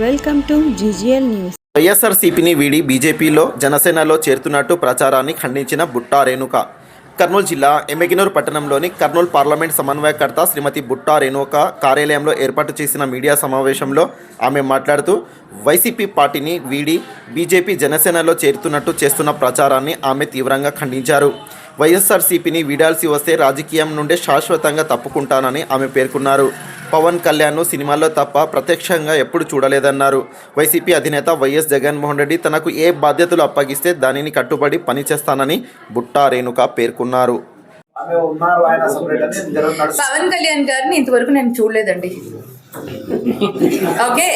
Welcome to GGL news. వైఎస్ఆర్సీపీని వీడి బీజేపీలో జనసేనలో చేరుతున్నట్టు ప్రచారాన్ని ఖండించిన బుట్టా రేణుక. కర్నూలు జిల్లా ఎమ్మెగినూరు పట్టణంలోని కర్నూలు పార్లమెంట్ సమన్వయకర్త శ్రీమతి బుట్టా రేణుక కార్యాలయంలో ఏర్పాటు చేసిన మీడియా సమావేశంలో ఆమె మాట్లాడుతూ వైసీపీ పార్టీని వీడి బీజేపీ జనసేనలో చేరుతున్నట్టు చేస్తున్న ప్రచారాన్ని ఆమె తీవ్రంగా ఖండించారు. వైఎస్ఆర్సీపీని వీడాల్సి వస్తే రాజకీయం నుండే శాశ్వతంగా తప్పుకుంటానని ఆమె పేర్కొన్నారు. పవన్ కళ్యాణ్ను సినిమాల్లో తప్ప ప్రత్యక్షంగా ఎప్పుడు చూడలేదన్నారు. వైసీపీ అధినేత వైఎస్ జగన్మోహన్ రెడ్డి తనకు ఏ బాధ్యతలు అప్పగిస్తే దానిని కట్టుబడి పనిచేస్తానని బుట్టా రేణుక పేర్కొన్నారు. పవన్ కళ్యాణ్ గారిని ఇంతవరకు నేను చూడలేదండి. ఓకే.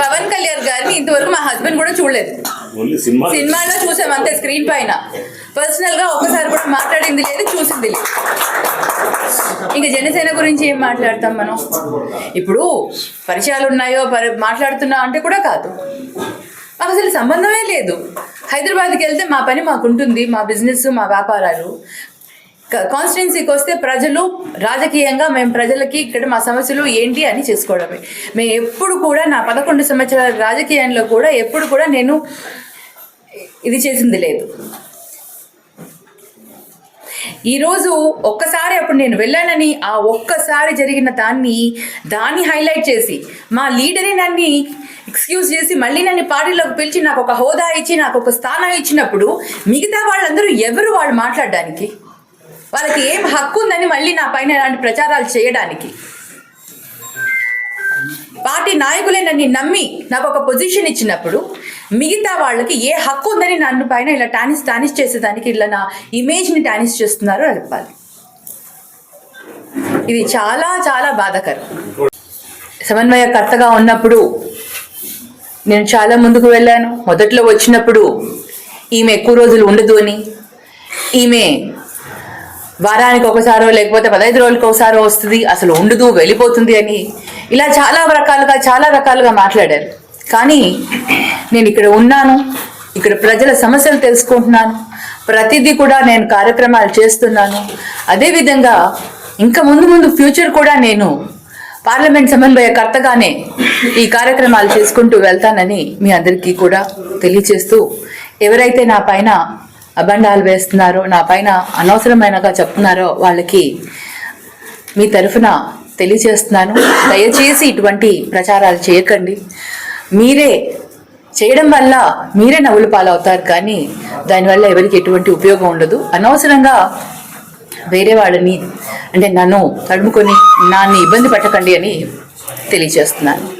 పవన్ కళ్యాణ్ గారిని ఇంతవరకు మా హస్బెండ్ కూడా చూడలేదు. సినిమాలో చూసాం అంతే స్క్రీన్ పైన. పర్సనల్గా ఒకసారి కూడా మాట్లాడింది లేదు చూసింది లేదు. ఇంకా జనసేన గురించి ఏం మాట్లాడతాం మనం? ఇప్పుడు పరిచయాలు ఉన్నాయో పరి- మాట్లాడుతున్నా అంటే కూడా కాదు. మాకు అసలు సంబంధమే లేదు. హైదరాబాద్కి వెళ్తే మా పని మాకు ఉంటుంది మా బిజినెస్ మా వ్యాపారాలు. కాన్స్టిట్యున్సీకి వస్తే ప్రజలు రాజకీయంగా మేము ప్రజలకి ఇక్కడ మా సమస్యలు ఏంటి అని చేసుకోవడమే. మేము ఎప్పుడు కూడా నా పదకొండు సంవత్సరాల రాజకీయంలో కూడా ఎప్పుడు కూడా నేను ఇది చేసింది లేదు. ఈరోజు ఒక్కసారి అప్పుడు నేను వెళ్ళానని ఆ ఒక్కసారి జరిగిన దాన్ని దాన్ని హైలైట్ చేసి మా లీడరే నన్ను ఎక్స్క్యూజ్ చేసి మళ్ళీ నన్ను పార్టీలోకి పిలిచి నాకు ఒక హోదా ఇచ్చి నాకు ఒక స్థానం ఇచ్చినప్పుడు మిగతా వాళ్ళందరూ ఎవరు వాళ్ళు మాట్లాడడానికి? వాళ్ళకి ఏం హక్కు ఉందని మళ్ళీ నా పైన ఇలాంటి ప్రచారాలు చేయడానికి? పార్టీ నాయకులే నన్ను నమ్మి నాకు ఒక పొజిషన్ ఇచ్చినప్పుడు మిగతా వాళ్ళకి ఏ హక్కు ఉందని నన్ను పైన ఇలా టానిస్ టానిస్ చేసేదానికి ఇలా నా ఇమేజ్ని టానిస్ చేస్తున్నారో అడపాలి చెప్పాలి. ఇది చాలా చాలా బాధాకరం. సమన్వయకర్తగా ఉన్నప్పుడు నేను చాలా ముందుకు వెళ్ళాను. మొదట్లో వచ్చినప్పుడు ఈమె ఎక్కువ రోజులు ఉండదు అని. ఈమె వారానికి ఒకసారో లేకపోతే పదహైదు రోజులకు ఒకసారో వస్తుంది అసలు ఉండదు వెళ్ళిపోతుంది అని. ఇలా చాలా రకాలుగా చాలా రకాలుగా మాట్లాడారు. కానీ నేను ఇక్కడ ఉన్నాను ఇక్కడ ప్రజల సమస్యలు తెలుసుకుంటున్నాను ప్రతిదీ కూడా నేను కార్యక్రమాలు చేస్తున్నాను. అదేవిధంగా ఇంకా ముందు ముందు ఫ్యూచర్ కూడా నేను పార్లమెంట్ సమన్వయకర్తగానే ఈ కార్యక్రమాలు చేసుకుంటూ వెళ్తానని మీ అందరికీ కూడా తెలియచేస్తూ ఎవరైతే నా పైన అబండాలు వేస్తున్నారో నా పైన అనవసరమైనగా చెప్తున్నారో వాళ్ళకి మీ తరఫున తెలియచేస్తున్నాను. దయచేసి ఇటువంటి ప్రచారాలు చేయకండి. మీరే చేయడం వల్ల మీరే నవ్వులు పాలవుతారు. కానీ దానివల్ల ఎవరికి ఎటువంటి ఉపయోగం ఉండదు. అనవసరంగా వేరే వాళ్ళని అంటే నన్ను తడుముకొని నాన్ని ఇబ్బంది పెట్టకండి అని తెలియజేస్తున్నాను.